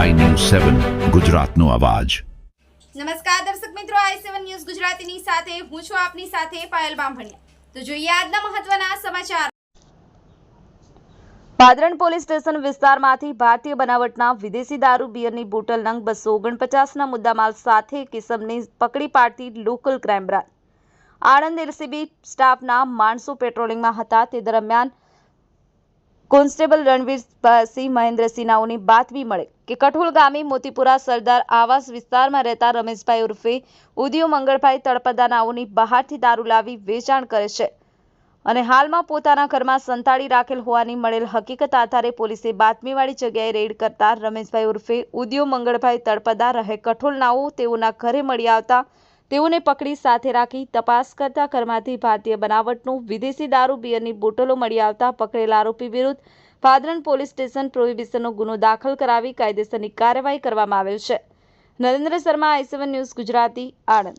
સેવન ગુજરાતનો અવાજ. નમસ્કાર દર્શક મિત્રો આઈ સેવન ન્યૂઝ ગુજરાતીની સાથે હું છું આપની સાથે પાયલ બામભણિયા. તો જોઈએ આજના મહત્વના સમાચાર. પાદરણ પોલીસ સ્ટેશન વિસ્તારમાંથી ભારતીય બનાવટના વિદેશી દારૂ બિયરની બોટલ નંગ બસો ઓગણપચાસના મુદ્દામાલ સાથે કિસમને પકડી પાડતી local crime branch. Anand LCB સ્ટાફના માણસો પેટ્રોલિંગમાં હતા. તે દરમિયાન કોન્સ્ટેબલ રણવીરસિંહ મહેન્દ્રસિંહ બાતમી મળે કે કઠોળ ગામે મોતીપુરા સરદાર આવાસ વિસ્તારમાં રહેતા રમેશભાઈ ઉર્ફે ઉદિયો મંગળભાઈ તળપદા નાઓની બહારથી દારૂ લાવી વેચાણ કરે છે. અને હાલમાં પોતાના ઘરમાં સંતાડી રાખેલ હોવાની મળેલ હકીકત આધારે પોલીસે બાતમીવાળી જગ્યાએ રેડ કરતા રમેશભાઈ ઉર્ફે ઉદિયો મંગળભાઈ તળપદા રહે કઠોળ નાઓ તેઓના ઘરે મળી આવતા તેઓને પકડી સાથે રાખી તપાસ કરતા ઘરમાંથી ભારતીય બનાવટનું વિદેશી દારૂ બિયરની બોટલો મળી આવતા પકડેલા આરોપી વિરુદ્ધ ફાદરન પોલીસ સ્ટેશન પ્રોહિબિશનનો ગુનો દાખલ કરાવી કાયદેસરની કાર્યવાહી કરવામાં આવેલ છે. Narendra Sharma I seven news Gujarati, Anand.